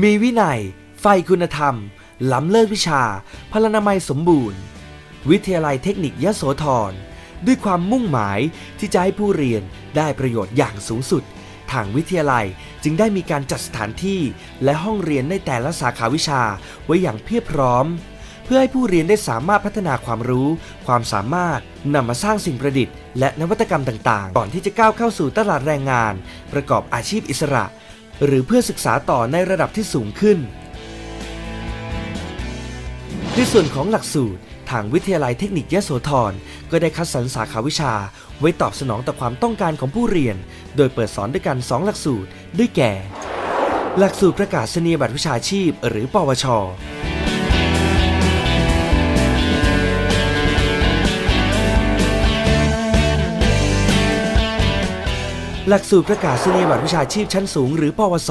มีวินัย ไฟคุณธรรม ล้ำเลิศวิชา พลานามัยสมบูรณ์ วิทยาลัยเทคนิคยโสธร ด้วยความมุ่งหมายที่จะให้ผู้เรียนได้ประโยชน์อย่างสูงสุด ทางวิทยาลัยจึงได้มีการจัดสถานที่และห้องเรียนในแต่ละสาขาวิชาไว้อย่างเพียบพร้อม เพื่อให้ผู้เรียนได้สามารถพัฒนาความรู้ ความสามารถนำมาสร้างสิ่งประดิษฐ์และนวัตกรรมต่างๆ ก่อนที่จะก้าวเข้าสู่ตลาดแรงงาน ประกอบอาชีพอิสระ หรือเพื่อศึกษาต่อในระดับที่สูงขึ้น ในส่วนของหลักสูตร ทางวิทยาลัยเทคนิคยโสธรก็ได้คัดสรรสาขาวิชา ไว้ตอบสนองต่อความต้องการของผู้เรียน โดยเปิดสอนด้วยกัน 2 หลักสูตร ได้แก่ หลักสูตรประกาศนียบัตรวิชาชีพ หรือ ปวช หลักสูตรประกาศนียบัตรวิชาชีพชั้นสูง หรือ ปวส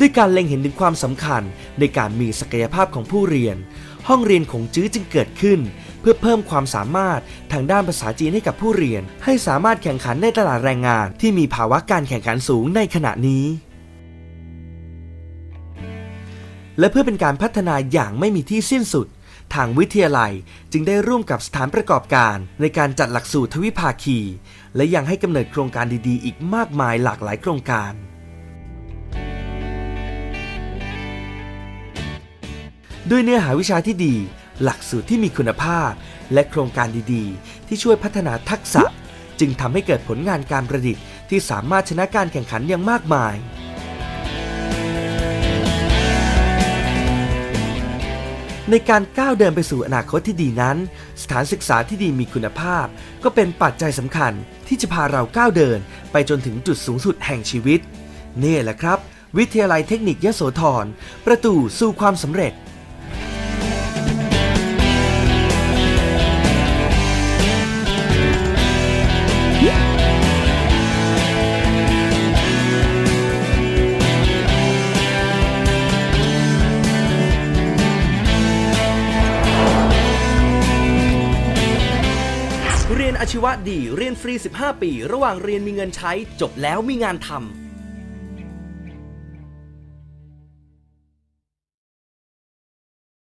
ด้วยการเล็งเห็นถึงความสำคัญในการมีศักยภาพของผู้เรียน ห้องเรียนของจื้อจึงเกิดขึ้น เพื่อเพิ่มความสามารถทางด้านภาษาจีนให้กับผู้เรียน ให้สามารถแข่งขันในตลาดแรงงานที่มีภาวะการแข่งขันสูงในขณะนี้ และเพื่อเป็นการพัฒนาอย่างไม่มีที่สิ้นสุด ทางวิทยาลัยจึงได้ร่วมกับสถานประกอบการ ในการจัดหลักสูตรทวิภาคี และยังให้กำเนิดโครงการดีๆ อีกมากมายหลากหลายโครงการ ด้วยเนื้อหาวิชาที่ดี หลักสูตรที่มีคุณภาพ และโครงการดีๆ ที่ช่วยพัฒนาทักษะ จึงทำให้เกิดผลงานการประดิษฐ์ที่สามารถชนะการแข่งขันอย่างมากมาย ในการก้าวเดินไปสู่อนาคตที่ดีนั้น สถานศึกษาที่ดีมีคุณภาพ ก็เป็นปัจจัยสำคัญที่จะพาเราก้าวเดิน ไปจนถึงจุดสูงสุดแห่งชีวิต นี่แหละครับ วิทยาลัยเทคนิคยโสธรประตูสู่ความสำเร็จ อาชีวะดีเรียนฟรี 15 ปี ระหว่างเรียนมีเงินใช้ จบแล้วมีงานทำ